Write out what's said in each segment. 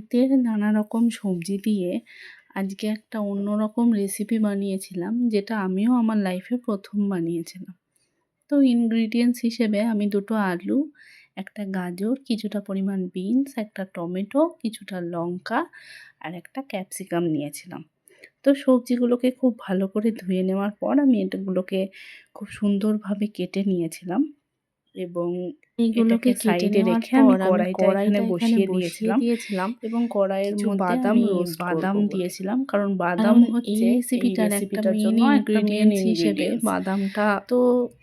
শীতের নানা রকম সবজি দিয়ে আজকে একটা অন্যরকম রেসিপি বানিয়েছিলাম, যেটা আমিও আমার লাইফে প্রথম বানিয়েছিলাম। তো ইনগ্রিডিয়েন্টস হিসেবে আমি দুটো আলু, একটা গাজর, কিছুটা পরিমাণ বিনস একটা টমেটো, কিছুটা লঙ্কা আর একটা ক্যাপসিকাম নিয়েছিলাম। তো সবজিগুলোকে খুব ভালো করে ধুয়ে নেওয়ার পর আমি এটাগুলোকে খুব সুন্দরভাবে কেটে নিয়েছিলাম। এবং কেটে সাইডে রেখে আমি কড়াইটা এখানে বসিয়ে দিয়েছিলাম। দিয়েছিলাম। এবং কড়াইয়ের মধ্যে বাদাম roast বাদাম দিয়েছিলাম কারণ বাদাম হচ্ছে রেসিপিটার একটা জন্য একটা হিসেবে বাদামটা তো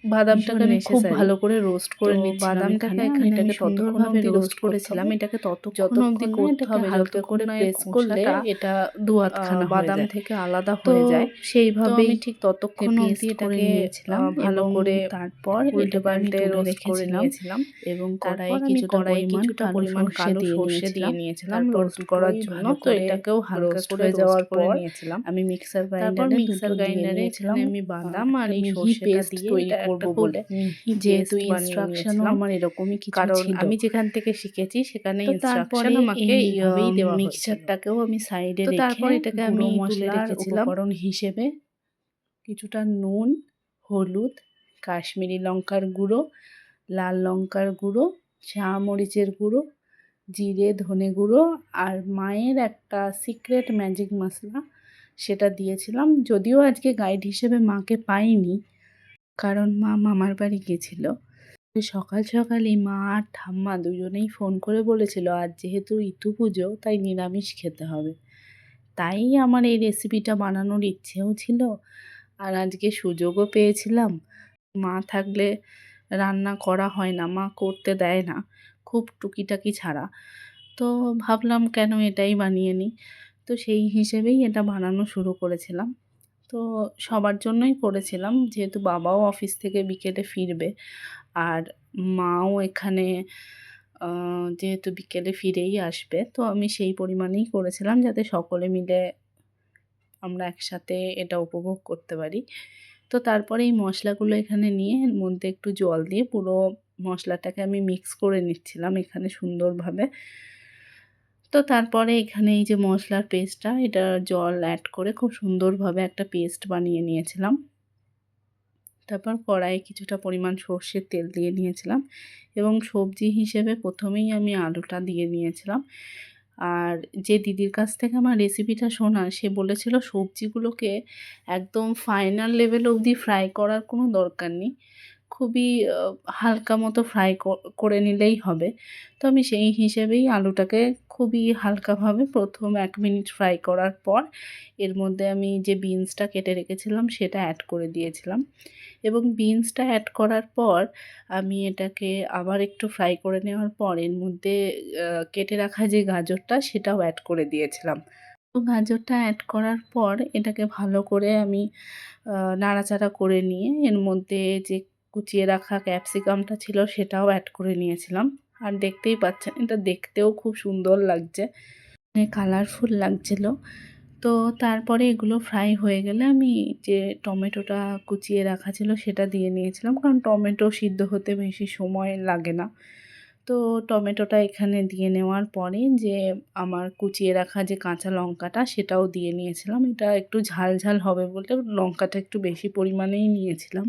বাদামটাকে আমি খুব ভালো করে রোস্ট করে তো বাদামটাকে এখানে। এটাকে ততক্ষণ অবধি রোস্ট করেছিলাম। এটাকে তত যত অবধি করতে হবে হালকা করে এর করলে এটা দু আহ, বাদাম থেকে আলাদা হয়ে যায়। সেইভাবেই ঠিক ততক্ষণ অবধি এটাকে নিয়েছিলাম ভালো করে তারপর উল্টে এটাকে আমি করে নিয়েছিলাম এবং কড়াইয়ে কিছুটা পরিমাণ কিছুটা পরিমাণ কালো সর্ষে দিয়ে নিয়েছিলাম roast করার জন্য তো এটাকেও হালকা করে যাওয়ার পর নিয়েছিলাম। আমি মিক্সার গ্রাইন্ডারে মিক্সার গ্রাইন্ডারে এখানে আমি বাদাম আর এই সর্ষেটা দিয়ে তৈরি করব বলে যেহেতু paste বানিয়ে instruction ও নিয়েছিলাম। আমার এরকমই কিছু কারণ আমি যেখান থেকে শিখেছি সেখানে ইনস্ট্রাকশন তারপরে আমাকে এইভাবেই দেওয়া হয়েছিল। মিক্সচারটাকেও আমি সাইডে রেখে তারপর এটাকে আমি তুলে মশলার রেখেছিলাম। উপকরণ হিসেবে কিছুটা নুন হলুদ কাশ্মীরি লঙ্কার গুঁড়ো লাল লঙ্কার গুঁড়ো মরিচের গুঁড়ো, জিরে, ধনে গুঁড়ো আর মায়ের একটা সিক্রেট ম্যাজিক মশলা সেটা দিয়েছিলাম। যদিও আজকে গাইড হিসেবে মাকে পাইনি, কারণ মা মামার বাড়ি গেছিল। সকাল সকালই মা আর ঠাম্মা দুজনেই ফোন করে বলেছিল, আজ যেহেতু ইতু পুজো, তাই নিরামিষ খেতে হবে। তাই আমার এই রেসিপিটা বানানোর ইচ্ছেও ছিল। আর আজকে সুযোগও পেয়েছিলাম। মা থাকলে রান্না করা হয় না, মা করতে দেয় না, খুব টুকিটাকি ছাড়া। তো ভাবলাম কেন এটাই বানিয়ে নিই? তো সেই হিসেবেই এটা বানানো শুরু করেছিলাম। তো সবার জন্যই করেছিলাম, যেহেতু বাবাও অফিস থেকে বিকেলে ফিরবে, আর মাও এখানে যেহেতু বিকেলে ফিরেই আসবে, তো আমি সেই পরিমাণেই করেছিলাম, যাতে সকলে মিলে আমরা একসাথে এটা উপভোগ করতে পারি। তো তারপরে এই মশলাগুলো এখানে নিয়ে এর মধ্যে একটু জল দিয়ে পুরো মশলাটাকে আমি মিক্স করে নিচ্ছিলাম এখানে সুন্দরভাবে। তো তারপরে এখানে এই যে মশলার পেস্টটা এটা জল অ্যাড করে খুব সুন্দরভাবে একটা পেস্ট বানিয়ে নিয়েছিলাম। তারপর কড়াইয়ে কিছুটা পরিমাণ সর্ষের তেল দিয়ে নিয়েছিলাম এবং সবজি হিসেবে প্রথমেই আমি আলুটা দিয়ে নিয়েছিলাম। আর যে দিদির কাছ থেকে আমার রেসিপিটা শোনা, সে বলেছিল সবজিগুলোকে একদম ফাইনাল লেভেল অবধি ফ্রাই করার কোনো দরকার নেই। খুবই হালকা মতো ফ্রাই করে নিলেই হবে। তো আমি সেই হিসেবেই আলুটাকে খুবই হালকাভাবে প্রথম এক মিনিট ফ্রাই করার পর এর মধ্যে আমি যে বিনসটা কেটে রেখেছিলাম সেটা অ্যাড করে দিয়েছিলাম। এবং বিনসটা অ্যাড করার পর আমি এটাকে আবার একটু ফ্রাই করে নেওয়ার পর এর মধ্যে কেটে রাখা যে গাজরটা সেটাও অ্যাড করে দিয়েছিলাম। গাজরটা অ্যাড করার পর এটাকে ভালো করে আমি নাড়াচাড়া করে নিয়ে এর মধ্যে যে কুচিয়ে রাখা ক্যাপসিকামটা ছিল সেটাও অ্যাড করে নিয়েছিলাম। আর দেখতেই পাচ্ছেন, এটা দেখতেও খুব সুন্দর লাগছে। কালারফুল লাগছিল। তো তারপরে এগুলো ফ্রাই হয়ে গেলে আমি যে টমেটোটা কুচিয়ে রাখা ছিল সেটা দিয়ে নিয়েছিলাম, কারণ টমেটো সিদ্ধ হতে বেশি সময় লাগে না। তো টমেটোটা এখানে দিয়ে নেওয়ার পরে যে আমার কুচিয়ে রাখা যে কাঁচা লঙ্কাটা সেটাও দিয়ে নিয়েছিলাম। এটা একটু ঝাল ঝাল হবে বলে লঙ্কাটা একটু বেশি পরিমাণেই নিয়েছিলাম।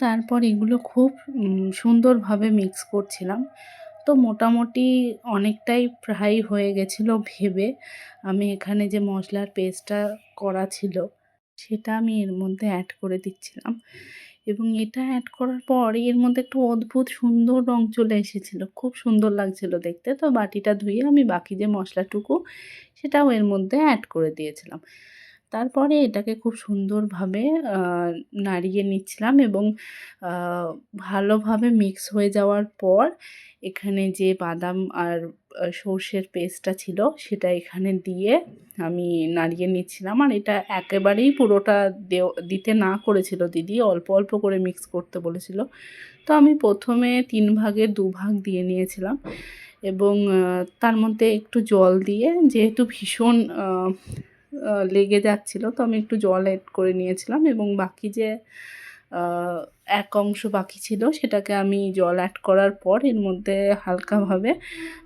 তারপর এগুলো খুব সুন্দরভাবে মিক্স করছিলাম। তো মোটামুটি অনেকটাই ফ্রাই হয়ে গেছিল ভেবে আমি এখানে যে মশলার পেস্টটা করা ছিল সেটা আমি এর মধ্যে অ্যাড করে দিচ্ছিলাম। এবং এটা অ্যাড করার পর এর মধ্যে একটু অদ্ভুত সুন্দর রং চলে এসেছিল। খুব সুন্দর লাগছিল দেখতে। তো বাটিটা ধুয়ে আমি বাকি যে মশলাটুকু সেটাও এর মধ্যে অ্যাড করে দিয়েছিলাম। তারপরে এটাকে খুব সুন্দরভাবে নাড়িয়ে নিচ্ছিলাম এবং ভালোভাবে মিক্স হয়ে যাওয়ার পর এখানে যে বাদাম আর সর্ষের পেস্টটা ছিল সেটা এখানে দিয়ে আমি নাড়িয়ে নিচ্ছিলাম। আর এটা একেবারেই পুরোটা দিতে না করেছিল দিদি, অল্প অল্প করে মিক্স করতে বলেছিল। তো আমি প্রথমে তিন ভাগের দু ভাগ দিয়ে নিয়েছিলাম এবং তার মধ্যে একটু জল দিয়ে যেহেতু ভীষণ লেগে যাচ্ছিল। তো আমি একটু জল অ্যাড করে নিয়েছিলাম এবং বাকি যে এক অংশ বাকি ছিল সেটাকে আমি জল অ্যাড করার পর এর মধ্যে হালকাভাবে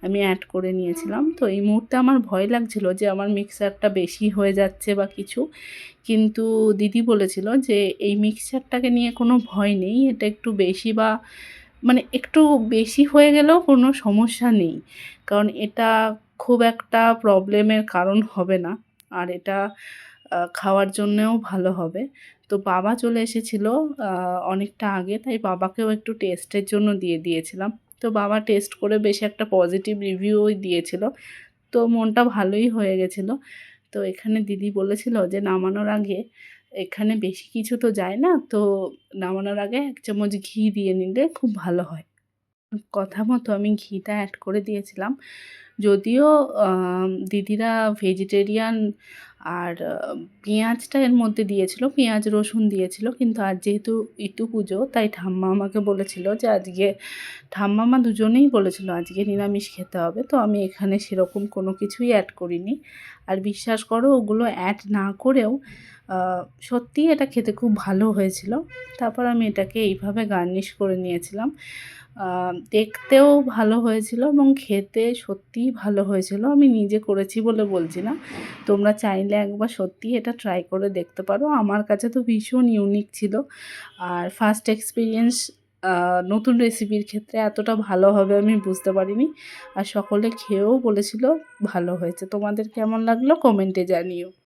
আমি অ্যাড করে নিয়েছিলাম। তো এই মুহূর্তে আমার ভয় লাগছিল যে আমার মিক্সারটা বেশি হয়ে যাচ্ছে বা কিছু। কিন্তু দিদি বলেছিল যে এই মিক্সচারটাকে নিয়ে কোনো ভয় নেই, এটা একটু বেশি বা মানে একটু বেশি হয়ে গেলেও কোনো সমস্যা নেই। কারণ এটা খুব একটা প্রবলেমের কারণ হবে না। আর এটা খাওয়ার জন্যেও ভালো হবে। তো বাবা চলে এসেছিল অনেকটা আগে, তাই বাবাকেও একটু টেস্টের জন্য দিয়ে দিয়েছিলাম। তো বাবা টেস্ট করে বেশ একটা পজিটিভ রিভিউই দিয়েছিল। তো মনটা ভালোই হয়ে গেছিল। তো এখানে দিদি বলেছিল যে, নামানোর আগে এখানে বেশি কিছু তো যায় না, তো নামানোর আগে এক চামচ ঘি দিয়ে নিলে খুব ভালো হয়। কথা মতো আমি ঘিটা অ্যাড করে দিয়েছিলাম। যদিও দিদিরা ভেজিটেরিয়ান আর পেঁয়াজটা এর মধ্যে দিয়েছিল, পেঁয়াজ, রসুন দিয়েছিল, কিন্তু আজ যেহেতু ইটু পুজো, তাই ঠাম্মা আমাকে বলেছিল যে আজকে ঠাম্মা মা দুজনেই বলেছিল আজকে নিরামিষ খেতে হবে, তো আমি এখানে সেরকম কোনো কিছুই অ্যাড করিনি। আর বিশ্বাস করো, ওগুলো অ্যাড না করেও সত্যিই এটা খেতে খুব ভালো হয়েছিল। তারপর আমি এটাকে এইভাবে গার্নিশ করে নিয়েছিলাম। দেখতেও ভালো হয়েছিল এবং খেতে সত্যিই ভালো হয়েছিল। আমি নিজে করেছি বলে বলছি না। তোমরা চাইলে একবার সত্যি এটা ট্রাই করে দেখতে পারো। আমার কাছে তো ভীষণ ইউনিক ছিল। আর ফার্স্ট এক্সপিরিয়েন্স নতুন রেসিপির ক্ষেত্রে এতটা ভালো হবে আমি বুঝতে পারিনি। আর সকলে খেয়েও বলেছিল ভালো হয়েছে। তোমাদের কেমন লাগল? কমেন্টে জানিও।